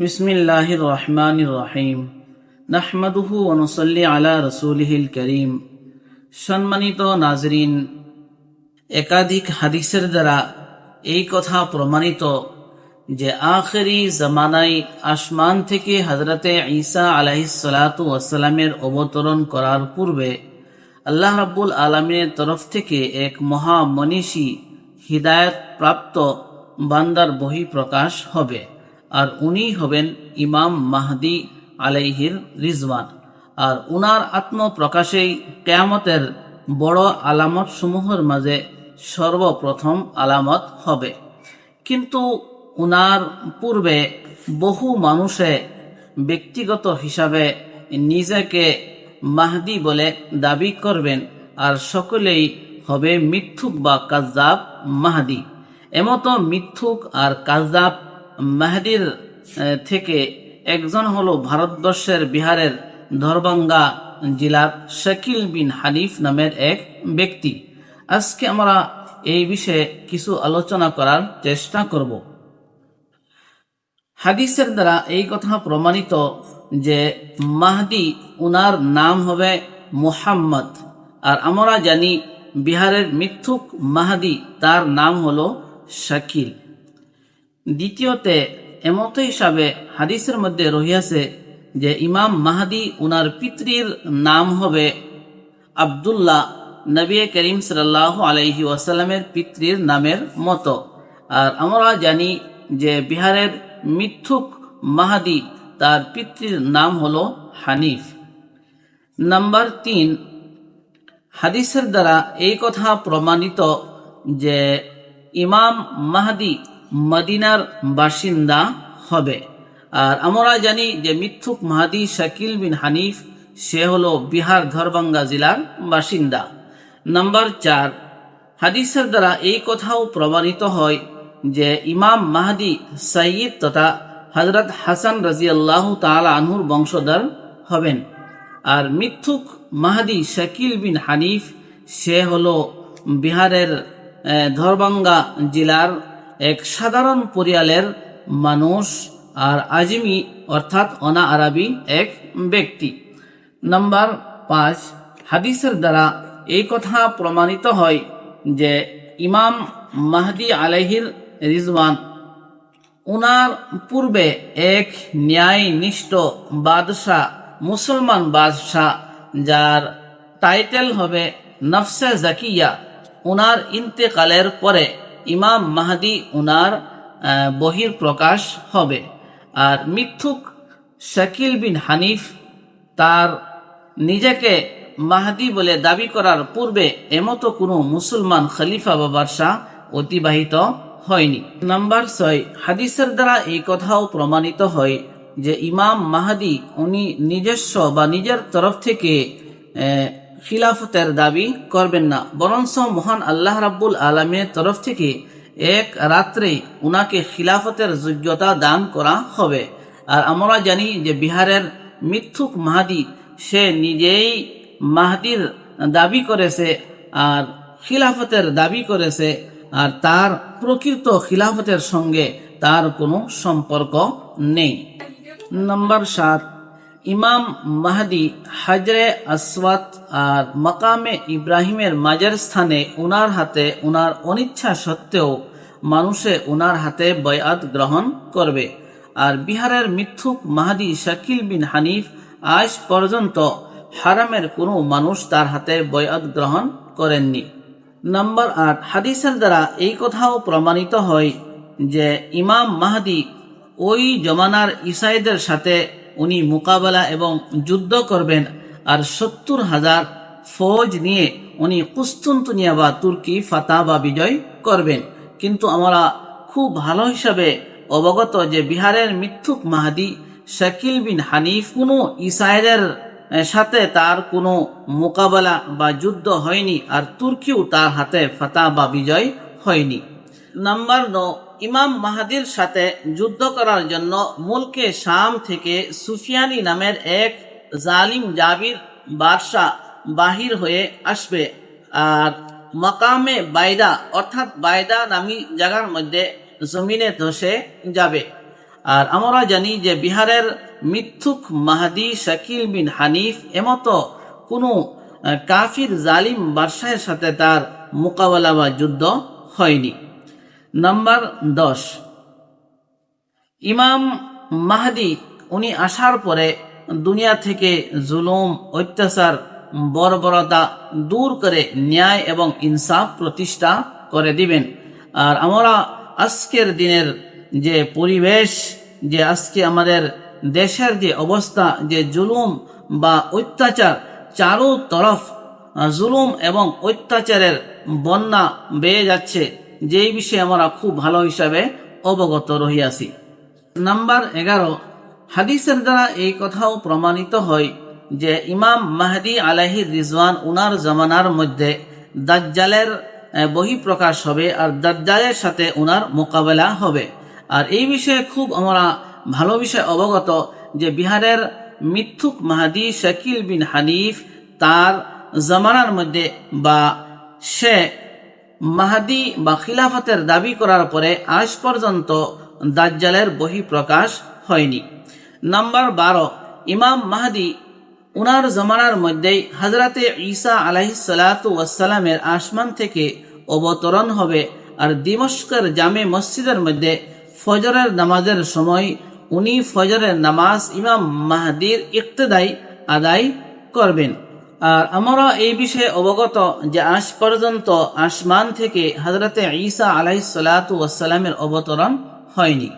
بسم الله الرحمن الرحيم نحمده ونصلي على رسوله الكريم সম্মানিত নাজরিন একাধিক হাদিসের দ্বারা এই কথা প্রমাণিত যে আখেরি জামানায় আসমান থেকে হজরতে ঈসা আলাহিসাল্লাতু ওয়াসালামের অবতরণ করার পূর্বে আল্লাহ রাব্বুল আলমিনের তরফ থেকে এক মহা মনীষী হৃদায়ত প্রাপ্ত বান্দার বহি প্রকাশ হবে আর উনি হবেন ইমাম মাহদি আলাইহির রিজওয়ান। আর উনার আত্মপ্রকাশেই কেয়ামতের বড় আলামত সমূহের মাঝে সর্বপ্রথম আলামত হবে। কিন্তু উনার পূর্বে বহু মানুষে ব্যক্তিগত হিসাবে নিজেকে মাহদি বলে দাবি করবেন আর সকলেই হবে মিথ্যুক বা কাজাব মাহদি। এমতো মিথ্যুক আর কাজাব মাহদির থেকে একজন হলো ভারতবর্ষের বিহারের ধরবাঙ্গা জেলার শাকিল বিন হানিফ নামের এক ব্যক্তি। আজকে আমরা এই বিষয়ে কিছু আলোচনা করার চেষ্টা করব। হাদিসের দ্বারা এই কথা প্রমাণিত যে মাহদি, উনার নাম হবে মুহাম্মদ। আর আমরা জানি বিহারের মিথ্যুক মাহাদি, তার নাম হলো শাকিল। দ্বিতীয়তে, এমত হিসাবে হাদিসের মধ্যে রহিয়াছে যে ইমাম মাহাদি উনার পিতৃর নাম হবে আবদুল্লাহ নবী করিম সাল্লাহ আলাইহি ওয়াসাল্লামের পিতৃর নামের মতো। আর আমরা জানি যে বিহারের মিথ্যুক মাহাদি তার পিতৃর নাম হলো হানিফ। নাম্বার তিন, হাদিসের দ্বারা এই কথা প্রমাণিত যে ইমাম মাহাদি মদিনার বাসিন্দা হবে। আর আমরা জানি যে মিথ্যুক মাহাদি শাকিল বিন হানিফ, সে হলো বিহার ধরবাঙ্গা জেলার বাসিন্দা। নাম্বার চার, হাদিসের দ্বারা এই কথাও প্রমাণিত হয় যে ইমাম মাহাদি সঈদ তথা হজরত হাসান রাজি আল্লাহ তালা আনহুর বংশধর হবেন। আর মিথ্যুক মাহাদি শাকিল বিন হানিফ, সে হলো বিহারের ধরবাঙ্গা জেলার এক সাধারণ পরিয়ালের মানুষ আর আজিমি, অর্থাৎ অনা আরবি, এক ব্যক্তি। নাম্বার পাঁচ, হাদিসের দ্বারা এই কথা প্রমাণিত হয় যে ইমাম মাহদি আলাইহির রিজওয়ান, উনার পূর্বে এক ন্যায়নিষ্ঠ বাদশাহ, মুসলমান বাদশাহ, যার টাইটেল হবে নফসে জাকিয়া। উনার ইন্তেকালের পরে ইমাম মাহাদি উনার বহির প্রকাশ হবে। আর মিথ্যুক শাকিল বিন হানিফ তার নিজেকে মাহাদি বলে দাবি করার পূর্বে এমতো কোনো মুসলমান খলিফা বা বাদশাহ অতিবাহিত হয়নি। নাম্বার ছয়, হাদিসের দ্বারা এই কথাও প্রমাণিত হয় যে ইমাম মাহাদি উনি নিজস্ব বা নিজের তরফ থেকে খিলাফতের দাবি করবেন না। বরঞ্চ মহান আল্লাহ রাব্বুল আলমের তরফ থেকে এক রাত্রে উনাকে খিলাফতের যোগ্যতা দান করা হবে। আর আমরা জানি যে বিহারের মিথ্যুক মাহাদি, সে নিজেই মাহাদির দাবি করেছে আর খিলাফতের দাবি করেছে আর তার প্রকৃত খিলাফতের সঙ্গে তার কোনো সম্পর্ক নেই। নম্বর সাত ইমাম মাহাদি হাজরে আসওয়াত আর মাকামে ইব্রাহিমের মাঝের স্থানে উনার হাতে উনার অনিচ্ছা সত্ত্বেও মানুষে উনার হাতে বয়াত গ্রহণ করবে। আর বিহারের মিথ্যুক মাহাদি শাকিল বিন হানিফ আজ পর্যন্ত হারামের কোনো মানুষ তার হাতে বয়াত গ্রহণ করেননি। নম্বর আট, হাদিসের দ্বারা এই কথাও প্রমাণিত হয় যে ইমাম মাহাদি ওই জমানার ইসাইদের সাথে উনি মোকাবেলা এবং যুদ্ধ করবেন। আর সত্তর হাজার ফৌজ নিয়ে উনি কুস্তুনতুনিয়া বা তুর্কি ফাতা বা বিজয় করবেন। কিন্তু আমরা খুব ভালো হিসাবে অবগত যে বিহারের মিথ্যুক মাহাদি শাকিল বিন হানিফ কোনো ইসাইদের সাথে তার কোনো মোকাবেলা বা যুদ্ধ হয়নি আর তুর্কিও তার হাতে ফাতা বা বিজয় হয়নি। নাম্বার ন, ইমাম মাহাদির সাথে যুদ্ধ করার জন্য মুলকে শাম থেকে সুফিয়ানি নামের এক জালিম জাবির বাদশাহ বাহির হয়ে আসবে। আর মকামে বাইদা, অর্থাৎ বাইদা নামী জায়গার মধ্যে জমিনে ধসে যাবে। আর আমরা জানি যে বিহারের মিথ্যুক মাহাদি শাকিল বিন হানিফ এমতো কোনো কাফির জালিম বাদশাহের সাথে তার মোকাবেলা বা যুদ্ধ হয়নি। নাম্বার দশ। ইমাম মাহাদি, উনি আসার পরে দুনিয়া থেকে জুলুম, অত্যাচার, বর্বরতা দূর করে ন্যায় এবং ইনসাফ প্রতিষ্ঠা করে দিবেন। আর আমরা আজকের দিনের যে পরিবেশ, যে আজকে আমাদের দেশের যে অবস্থা, যে জুলুম বা অত্যাচার চারো তরফ জুলুম এবং অত্যাচারের বন্যা বেয়ে যাচ্ছে। যেই বিষয়ে আমরা খুব ভালো হিসাবে অবগত রহিয়াছি। নাম্বার এগারো, হাদিসের দ্বারা এই কথাও প্রমাণিত হয় যে ইমাম মাহদি আলাহি রিজওয়ান উনার জামানার মধ্যে দাজ্জালের বহিঃপ্রকাশ হবে আর দাজ্জালের সাথে উনার মোকাবেলা হবে। আর এই বিষয়ে খুব আমরা ভালো বিষয়ে অবগত যে বিহারের মিথ্যুক মাহাদি শাকিল বিন হানিফ তার জামানার মধ্যে বা সে মাহাদি বা খিলাফতের দাবি করার পরে আজ পর্যন্ত দাজ্জালের বহিঃপ্রকাশ হয়নি। নাম্বার বারো, ইমাম মাহাদি উনার জমানার মধ্যেই হজরতে ঈসা আলাহিসাল্লাতু ওয়াসালামের আসমান থেকে অবতরণ হবে আর দিমস্কের জামে মসজিদের মধ্যে ফজরের নামাজের সময় উনি ফজরের নামাজ ইমাম মাহাদির ইক্তদাই আদায় করবেন। আর আমরা এই বিষয়ে অবগত যে আজ পর্যন্ত আসমান থেকে হজরতে ঈসা আলাইসালাতু ওয়াসালামের অবতরণ হয়নি।